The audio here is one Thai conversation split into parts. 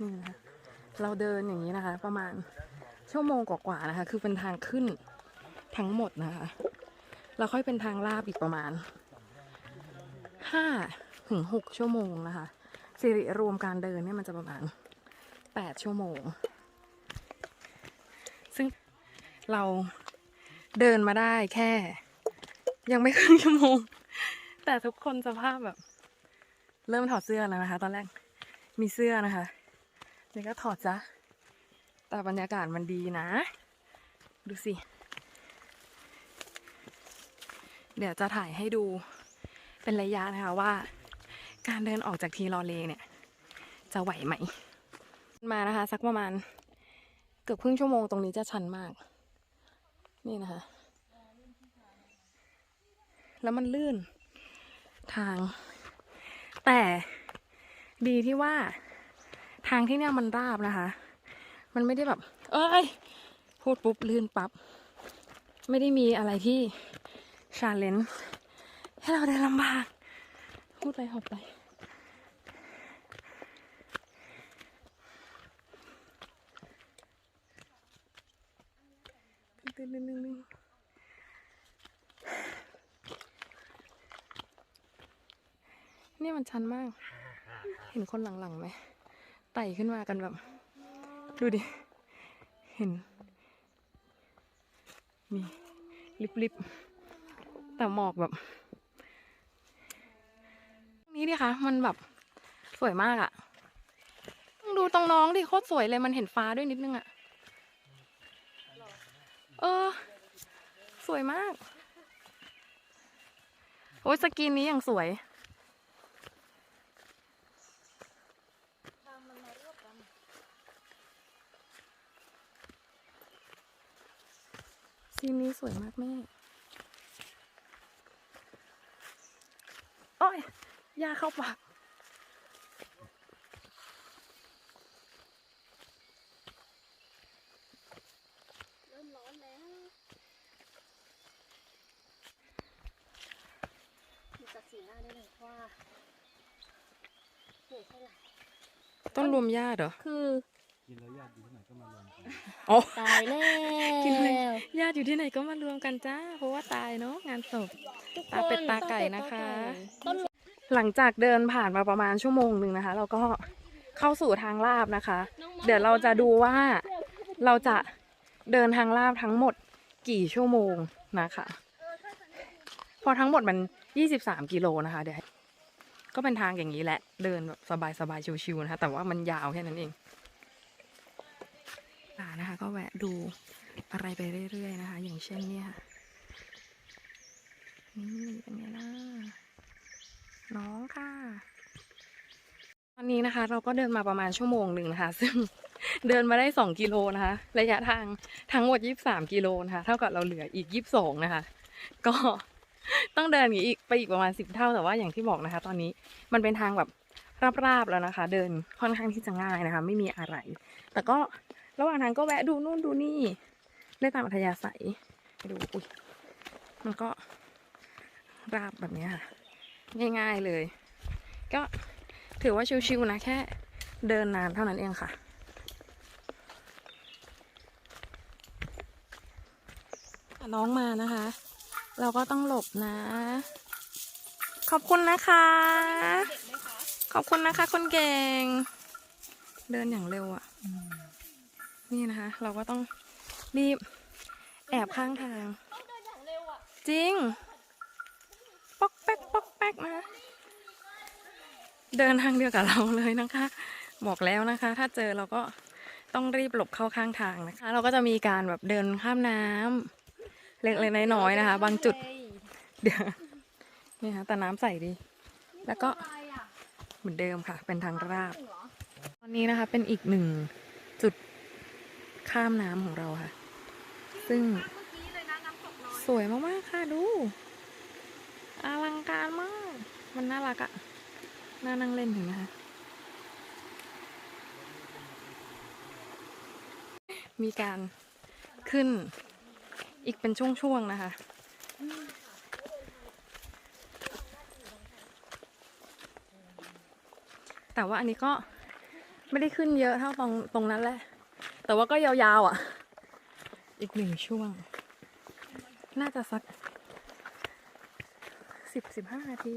นี่นะคะเราเดินอย่างนี้นะคะ ประมาณชั่วโมงกว่าๆนะคะ คือเป็นทางขึ้นทั้งหมดนะคะแล้วค่อยเป็นทางลาบอีกประมาณห้าถึงหกชั่วโมงนะคะสิริรวมการเดินเนี่ยมันจะประมาณแปดชั่วโมง ซึ่งเราเดินมาได้แค่ ยังไม่ครึ่งชั่วโมง แต่ทุกคนสภาพแบบ เริ่มถอดเสื้อแล้วนะคะ ตอนแรกมีเสื้อนะคะ นี่ก็ถอดจ้ะแต่บรรยากาศมันดีนะ ดูสิ เดี๋ยวจะถ่ายให้ดูเป็นระยะนะคะว่า การเดินออกจากทีรอเลเนี่ย จะไหวไหม มานะคะ สักประมาณเกือบครึ่งชั่วโมงตรงนี้จะชันมาก นี่นะคะ แล้วมันลื่นทาง แต่ดีที่ว่า ทางที่เนี่ยมันราบนะคะ มันไม่ได้แบบ เอ้ย พูดปุ๊บลื่นปับ๊บ ไม่ได้มีอะไรที่ชาเลนจ์ให้เราเดินลำบาก พูดไปหอบไป ตึ้งตึ้งตึ้งตึ้งนี่มันชันมาก เห็นคนหลังๆไหม ไต่ขึ้นมากันแบบ ดูดิ เห็นมีลิบๆ แต่หมอกแบบนี้ดิคะมันแบบสวยมากอะต้องดูตรงน้องดิโคตรสวยเลยมันเห็นฟ้าด้วยนิดนึงอะเออ สวยมาก โอ้ยสกินนี้อย่างสวย ซีนนี้สวยมากแม่ โอ้ยยาเข้าปากดูจากสีหน้าได้เลยว่าเหนื่อยแค่ไหนต้นรวมญาติเหรอ คือ อ๋อตายแล้กินเลยวญาติอยู่ที่ไหนก็มารวมกันจ้า เพราะว่าตายเนาะงานศพทุกคตานเป็ดตาไก่นะคะต้นหลังจากเดินผ่านมาประมาณชั่วโมงหนึ่งนะคะ เราก็เข้าสู่ทางลาบนะคะ เดี๋ยวเราจะดูว่าเราจะเดินทางลาบทั้งหมดกี่ชั่วโมงนะคะเพอทั้งหมดมัน 23 กิโลนะคะเดี๋ยวให้ก็เป็นทางอย่างนี้แหละ เดินแบบสบายๆชิวๆนะคะ แต่ว่ามันยาวแค่นั้นเอง อ่านะคะ ก็แวะดูอะไรไปเรื่อยๆนะคะ อย่างเช่นเนี่ยค่ะนี่เป็นไงล่ะน้องค่ะ ตอนนี้นะคะ เราก็เดินมาประมาณชั่วโมงหนึ่งนะคะ ซึ่งเดินมาได้สองกิโลนะคะ ระยะทางทั้งหมดยี่สามกิโลนะคะ เท่ากับเราเหลืออีกยี่สองนะคะ ก็ต้องเดินอย่างอีกไปอีกประมาณสิบเท่าแต่ว่าอย่างที่บอกนะคะ ตอนนี้มันเป็นทางแบบราบๆแล้วนะคะ เดินค่อนข้างที่จะง่ายนะคะ ไม่มีอะไร แต่ก็ ระหว่างทางก็แวะดูนู่นดูนี่ ได้ตามอัธยาศัยไปดูอุ้ยมันก็ราบแบบนี้ค่ะ ง่ายๆเลย ก็ถือว่าชิวๆนะ แค่เดินนานเท่านั้นเองค่ะ น้องมานะคะ เราก็ต้องหลบนะ ขอบคุณนะคะ ขอบคุณนะคะคนเก่ง เดินอย่างเร็วอะ่ะ นี่นะคะ เราก็ต้องรีบแอบข้างทางจริง ป๊อกแป๊กป๊อกแป๊กนะ เดินทางเดียวกับเราเลยนะคะ บอกแล้วนะคะ ถ้าเจอเราก็ต้องรีบหลบเข้าข้างทางนะคะ เราก็จะมีการแบบเดินข้ามน้ำเล็กๆน้อยๆนะคะ บางจุด เดี๋ยวนี่ค่ะแต่น้ำใสดี แล้วก็เหมือนเดิมค่ะ เป็นทางราบ ตอนนี้นะคะเป็นอีกหนึ่ง ข้ามน้ำของเราค่ะ ซึ่งสวยมากๆค่ะดู อลังการมาก มันน่ารักอะน่านั่งเล่นถึงนะคะ มีการขึ้นอีกเป็นช่วงๆนะคะแต่ว่าอันนี้ก็ไม่ได้ขึ้นเยอะเท่าตรงตรงนั้นแหละ แต่ว่าก็ยาวๆอะ อีกหนึ่งช่วง น่าจะสักสิบสิบห้านาที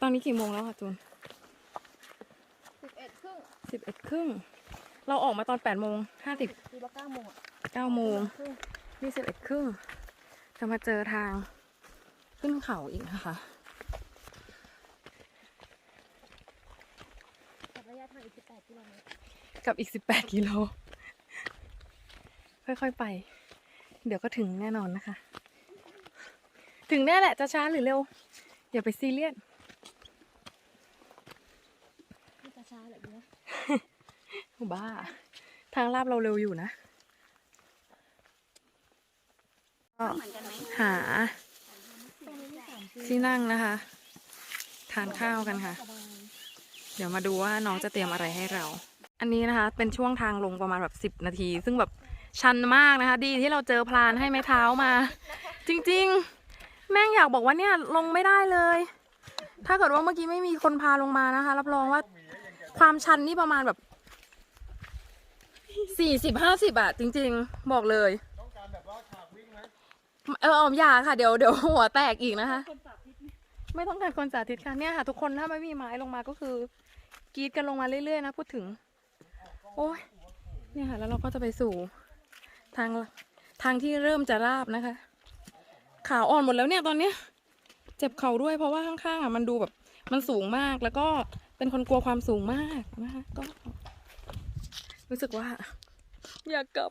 ตอนนี้กี่โมงแล้วค่ะจูนสิบเอ็ดครึ่งสิบเอ็ดครึ่ง เราออกมาตอนแปดโมงห้าสิบทีละเก้าโมงอะเก้าโมงครึ่ง นี่สิบเอ็ดครึ่ง จะมาเจอทางขึ้นเขาอีกนะคะ กับระยะทาง อีกสิบแปดกิโลเมตรกับอีกสิบแปดกิโล ค่อยๆไป เดี๋ยวก็ถึงแน่นอนนะคะ ถึงแน่แหละจะช้าหรือเร็ว อย่าไปซีเรียสนี่จะช้าเหรือเนี้ยบ้า ทางลาบเราเร็วอยู่นะก็เหมือนกันไหมหาตรงนี้มีสามคือที่นั่งนะคะ ทานข้าวกันค่ะสบายเดี๋ยวมาดูว่าน้องจะเตรียมอะไรให้เรา อันนี้นะคะ เป็นช่วงทางลงประมาณแบบสิบ10 นาที ซึ่งแบบชันมากนะคะ ดีที่เราเจอพลานให้ไม้เท้ามา จริงๆ แม่งอยากบอกว่าเนี่ยลงไม่ได้เลย ถ้าเกิดว่าเมื่อกี้ไม่มีคนพาลงมานะคะ รับรองว่าความชันนี่ประมาณแบบสี่สิบห้าสิบอะจริง ๆ บอกเลยเอออมอยาค่ะเดี๋ยวเดี๋ยวหัวแตกอีกนะคะ ไม่ต้องการคนสาธิตค่ะเนี่ยค่ะ ทุกคนถ้าไม่มีไม้ลงมาก็คือ กรีดกันลงมาเรื่อยๆนะพูดถึง โอ้ยเนี่ยค่ะ แล้วเราก็จะไปสู่ทางทางที่เริ่มจะราบนะคะ ขาอ่อนหมดแล้วเนี่ยตอนเนี้ย เจ็บเข่าด้วยเพราะว่าข้างๆอะมันดูแบบมันสูงมากแล้วก็เป็นคนกลัวความสูงมากนะคะก็ รู้สึกว่า อยากกลับ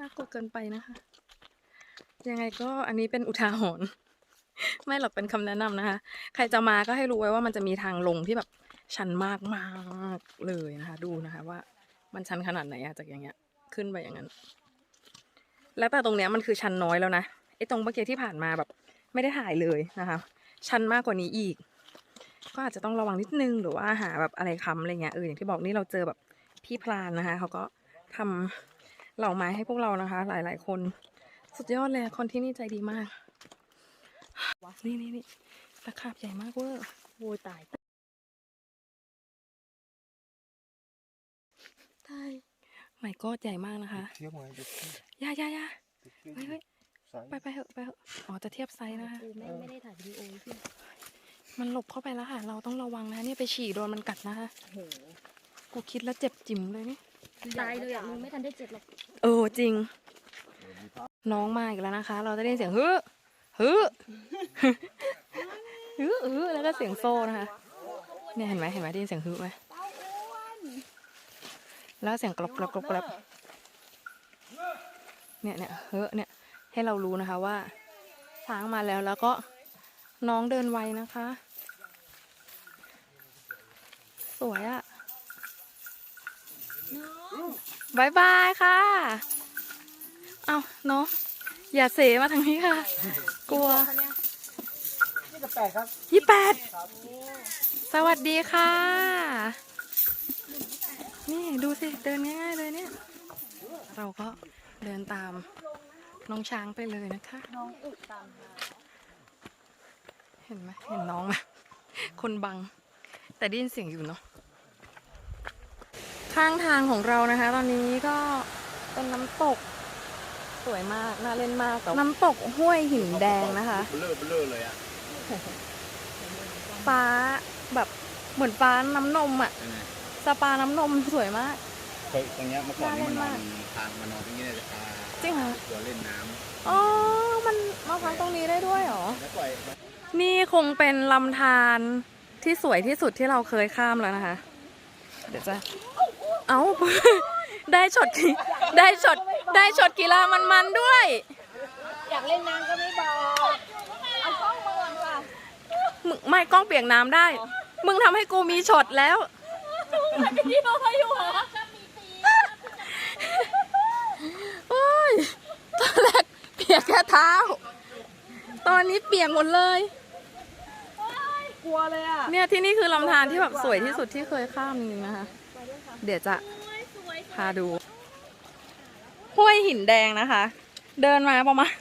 น่ากลัวเกินไปนะคะ ยังไงก็อันนี้เป็นอุทาหรณ์ไม่หรอกเป็นคำแนะนำนะคะ ใครจะมาก็ให้รู้ไว้ว่ามันจะมีทางลงที่แบบ ชันมากมากเลยนะคะ ดูนะคะว่ามันชันขนาดไหนอะจากอย่างเงี้ย ขึ้นไปอย่างนั้น แล้วแต่ตรงเนี้ยมันคือชันน้อยแล้วนะไอ้ตรงเมื่อกี้ที่ผ่านมาแบบ ไม่ได้ถ่ายเลยนะคะ ชันมากกว่านี้อีก ก็อาจจะต้องระวังนิดนึงหรือว่าหาแบบอะไรค้ำอะไรเงี้ยเอออย่างที่บอกนี่เราเจอแบบพี่พลานนะคะเขาก็ทำเหล่าไม้ให้พวกเรานะคะ หลาย ๆ คน สุดยอดเลยคนที่นี่ใจดีมากนี่นี่นี่ตะขาบใหญ่มากเวอร์โวยตาย ไม่ก็ใหญ่มากนะคะเทียบไงจะเทียบย่าย่าย่าจะเทียบเฮ้ยเฮ้ยไซส์ไปไปเถอะไปเถอะอ๋อจะเทียบไซส์นะคะกูไม่ไม่ได้ถ่ายวิดีโอพี่มันหลบเข้าไปแล้วค่ะ เราต้องระวังนะเนี่ยไปฉี่โดนมันกัดนะคะโอ้โหกูคิดแล้วเจ็บจิ๋มเลยนี่ตายเลยอะมึงไม่ทันได้เจ็บหรอกเออจริง น้องมาอีกแล้วนะคะ เราจะได้ยินเสียงฮึฮึฮึฮึแล้วก็เสียงโซ่นะคะเนี่ยเห็นไหมเห็นไหมได้ยินเสียงฮึไหม แล้วเสียงกรอบกรอบกรอบกรอบเนี่ยเนี่ยเฮ้เนี่ยให้เรารู้นะคะว่าช้างมาแล้วแล้วก็น้องเดินไวนะคะ สวยอะบายบายค่ะ เอาเนาะอย่าเสมาทางนี้ค่ะ กลัวนี่แปดครับยี่แปดสวัสดีค่ะ นี่ดูสิ เดินง่ายๆเลยเนี่ย เราก็เดินตามน้องช้างไปเลยนะคะ น้องอึตามเห็นไหมเห็นน้องไหมคนบัง แต่ได้ยินเสียงอยู่เนาะข้างทางของเรานะคะ ตอนนี้ก็เป็นน้ำตกสวยมาก น่าเล่นมากแต่น้ำตกห้วยหินแดงนะคะเบลอเบลอเลยอะฟ้าแบบเหมือนฟ้าน้ำนมอะยังไง สปาน้ำนมสวยมาก เคยตรงเนี้ยเมื่อก่อนนี่มันนอนน่าเล่นมากทางมานอนตรงนี้เลยจะพาจริงเหรอ ตัวเล่นน้อ๋อ มันมาพักตรงนี้ได้ด้วยเหรอำแล้วปล่อยนี่คงเป็นลำธารที่สวยที่สุดที่เราเคยข้ามแล้วนะคะ เดี๋ยวจะ เอา ได้ช็อตกีได้ช็อตได้ช็อตกีฬามันๆด้วย อยากเล่นน้ำก็ไม่บอก เอากล้องมาก่อนค่ะ มึงไม่กล้องเปียกน้ำได้ มึงทำให้กูมีช็อตแล้ว ที่เราอยู่เหรอโอ้ยตอนแรกเปียกแค่เท้า ตอนนี้เปียกหมดเลย กลัวเลยอะเนี่ยที่นี่คือลำธารที่แบบสวยที่สุดที่เคยข้ามจริงๆนะคะ เดี๋ยวจะพาดูห้วยหินแดงนะคะ เดินมาประมาณ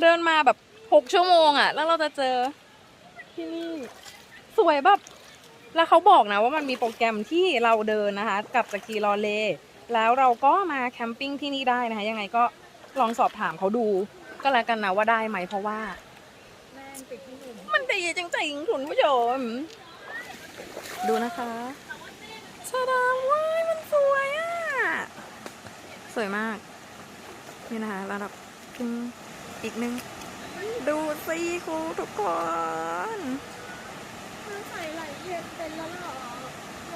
เดินมาแบบหกชั่วโมงอะ่ะ แล้วเราจะเจอที่นี่ สวยแบบ แล้วเขาบอกนะว่ามันมีโปรแกรมที่เราเดินนะคะกับสกีรอเล แล้วเราก็มาแคมปิ้งที่นี่ได้นะคะ ยังไงก็ลองสอบถามเขาดูก็แล้วกันนะว่าได้ไหมเพราะว่า มันดีจริงๆคุณผู้ชม ดูนะคะชาดาว้ายมันสวยอะ สวยมาก นี่นะคะระดับขึ้นอีกนึง ดูสิครูทุกคน ใส่ไหลเย็นเป็นแล้วหรอ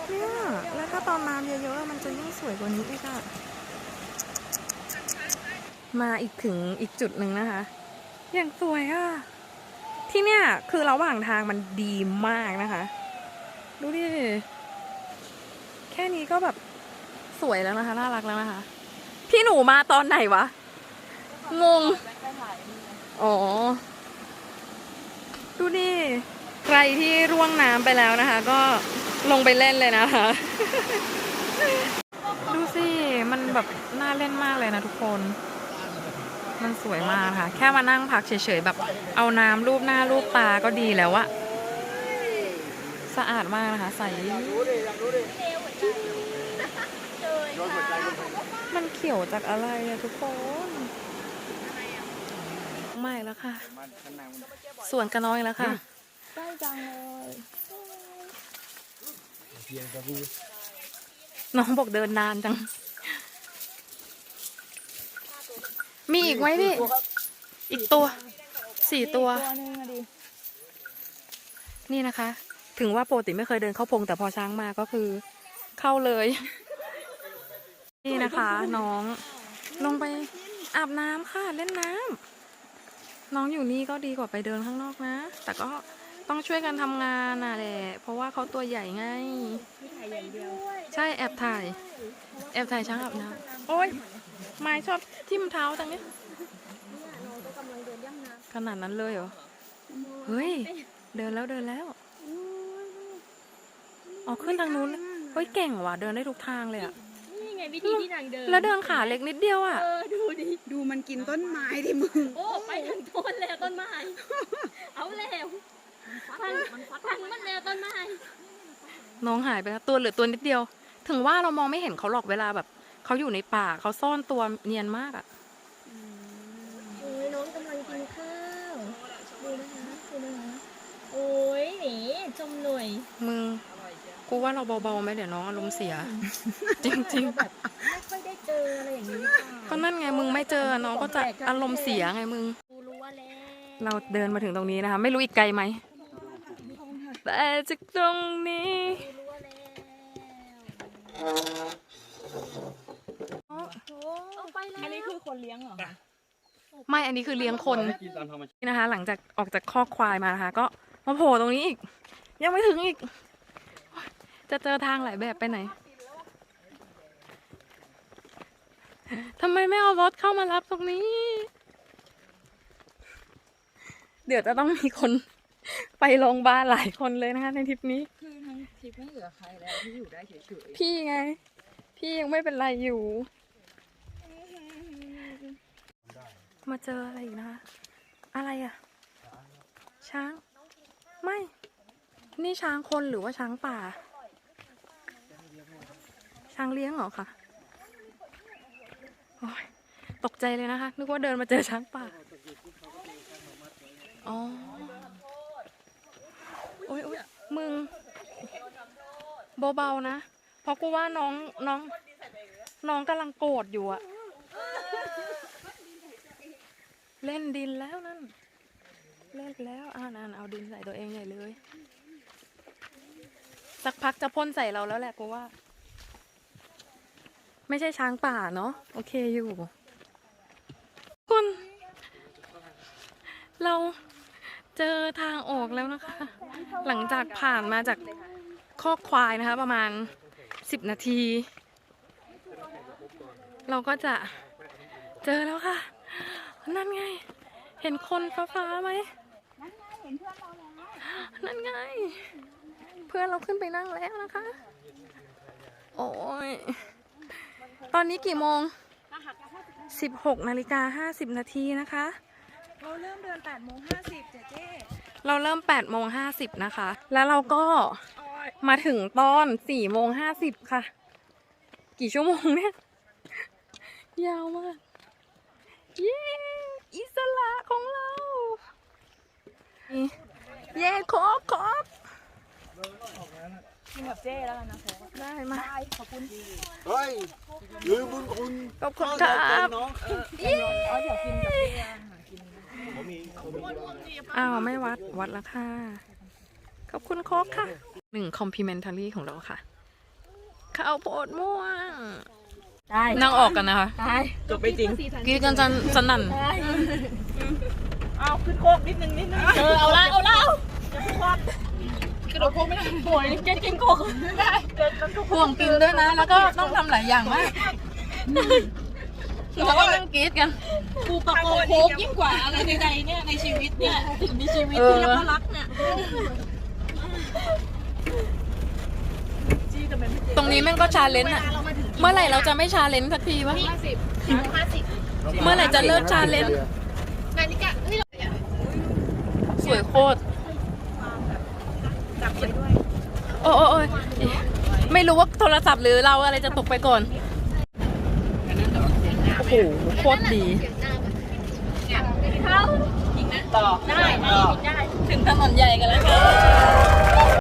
เนี่ยแล้วถ้าตอนน้ำเยอะๆมันจะยิ่งสวยกว่านี้อีกอะมาอีกถึงอีกจุดหนึ่งนะคะ อย่างสวยอะที่เนี่ยคือระหว่างทางมันดีมากนะคะ ดูดิ แค่นี้ก็แบบสวยแล้วนะคะน่ารักแล้วนะคะ พี่หนูมาตอนไหนวะ งง อ๋อ ดูดิ ใครที่ร่วงน้ำไปแล้วนะคะ ก็ลงไปเล่นเลยนะคะ ดูสิ มันแบบน่าเล่นมากเลยนะทุกคน มันสวยมากค่ะ แค่มานั่งพักเฉยๆแบบ เอาน้ำรูปหน้ารูปตาก็ดีแล้วอะสะอาดมากนะคะใสมันเขียวจากอะไรอะทุกคนไม่แล้วค่ะ ส่วนกระน้อยแล้วค่ะ ได้จังเลยน้องบอกเดินนานจัง มีอีกไหมพี่ อีกตัว สี่ตัว ตัวนึงอะดินี่นะคะ ถึงว่าปกติไม่เคยเดินเข้าพง แต่พอช้างมาก็คือ เข้าเลย นี่นะคะ น้อง ลงไปอาบน้ำค่ะ เล่นน้ำน้องอยู่นี่ก็ดีกว่าไปเดินข้างนอกนะ แต่ก็ ต้องช่วยกันทำงานน่ะแหละเพราะว่าเขาตัวใหญ่ไง ใช่แอบถ่าย แอบถ่ายช้างอาบน้ำโอ้ยไม้ชอบทิ่มเท้าจังเนี้ยขนาดนั้นเลยเหรอ เฮ้ย เดินแล้วเดินแล้วอ๋อขึ้นทางนู้นเลยเฮ้ยเก่งว่ะเดินได้ทุกทางเลยอะนี่ไงวิธีที่นางเดิน แล้วเดินขาเล็กนิดเดียวอะเออดูดิ ดูมันกินต้นไม้ดิมึง โอ้ไปถึงต้นแล้วต้นไม้ เอาแล้ว ฟังฟังมันแล้วต้นไม้น้องหายไปแล้วตัวเหลือตัวนิดเดียว ถึงว่าเรามองไม่เห็นเขาหรอกเวลาแบบเขาอยู่ในป่าเขาซ่อนตัวเนียนมากอะโอ้ยน้องกำลังกินข้าวดูนะคะดูนะคะโอ้ยหนีจมหน่วยมึงกูว่าเราเบาๆไหมเดี๋ยวน้องอารมณ์เสีย จริงแบบไม่ค่อยได้เจออะไรอย่างนี้หรือเปล่าๆก็นั่นไงมึงไม่เจอน้องก็จะอารมณ์เสียไงมึงกูรู้ว่าแล้วเราเดินมาถึงตรงนี้นะคะ ไม่รู้อีกไกลไหม แต่จากตรงนี้รู้ว่าแล้วเอาไปแล้วอันนี้คือคนเลี้ยงเหรอไม่อันนี้คือเลี้ยงคนกินตามธรรมชาตินี่นะคะ หลังจากออกจากคอกควายมานะคะ ก็มาโผล่ตรงนี้อีก ยังไม่ถึงอีก จะเจอทางหลายแบบไปไหนทำไมไม่เอารถเข้ามารับตรงนี้ เดี๋ยวจะต้องมีคน ไปโรงพยาบาลหลายคนเลยนะคะในทริปนี้ คือทั้งทริปไม่เหลือใครแล้วที่อยู่ได้เฉยพี่ไง พี่ยังไม่เป็นไรอยู่ มาเจออะไรอีกนะคะ อะไรอะช้าง ไม่ นี่ช้างคนหรือว่าช้างป่า ช้างเลี้ยงเหรอคะโอ้ยตกใจเลยนะคะ นึกว่าเดินมาเจอช้างป่า อ๋อโอ้ยโอ้ยมึง เบาๆนะ เพราะกูว่าน้องน้องน้องกำลังโกรธอยู่อะเล่นดินแล้วนั่น เล่นแล้วอ่านอ่นเอาดินใส่ตัวเองใหญ่เลย สักพักจะพ่นใส่เราแล้วแหละกูว่า ไม่ใช่ช้างป่าเนาะโอเคอยู่คุณเราเจอทางออกแล้วนะคะ หลังจากผ่านมาจาก คอกควายนะคะ ประมาณสิบนาที เราก็จะเจอแล้วค่ะ นั่นไง เห็นคนฟ้าๆไหมนั่นไง เพื่อนเราขึ้นไปนั่งแล้วนะคะ โอ้ย ตอนนี้กี่โมง 16นาฬิกา50 นาทีนะคะ เราเริ่มเดิน8โมง50เจ๊เจ๊เราเริ่ม8โมง50นะคะ แล้วเราก็ มาถึงตอน4โมง50ค่ะ กี่ชั่วโมงเนี่ย ยาวมาก เย้อิสระของเรา เย้ครบครบกินกับเจ๊แล้วกันนะโค้กได้มาเฮ้ยลืมบุญคุณขอบคุณครับน้องเย้อ๋อเดี๋ยวกินกับเจ๊อาหารกินเขามีเขามีอ้าว ไม่วัดวัดแล้วค่ะ ขอบคุณโคกค่ะ หนึ่งคอมพ l เมนท a รี่ของเราค่ะ ข้าวโพดม่วง ได้นั่งออกกันนะคะได้จบไปจริงกรีดกันจันสนั่น เอาขึ้นโคกนิดนึงนิดนึงเออเอาละเอาละกระโดดโคกไม่ได้โอยเกกินโกกได้ห่วงกินด้วยนะ แล้วก็ต้องทำหลายอย่างมากเราก็นั่งกรีดกันกูประโคโคกยิ่งกว่าอะไรใดๆเนี่ยในชีวิตเนี่ยถึงมีชีวิตเออที่แล้วก็รักเนี่ย ตรงนี้แม่งก็ชาเลนจ์อะเมื่อไหร่เราจะไม่ชาเลนจ์สักทีวะห้าสิบห้าสิบเมื่อไหร่จะเลิกชาเลนจ์นาฬิกาเฮ้ยสวยโคตรโอ้โอ้โอ้ยไม่รู้ว่าโทรศัพท์หรือเราอะไรจะตกไปก่อน โอ้โหโคตรดีได้ได้ได้ ถึงถนนใหญ่กันแล้ว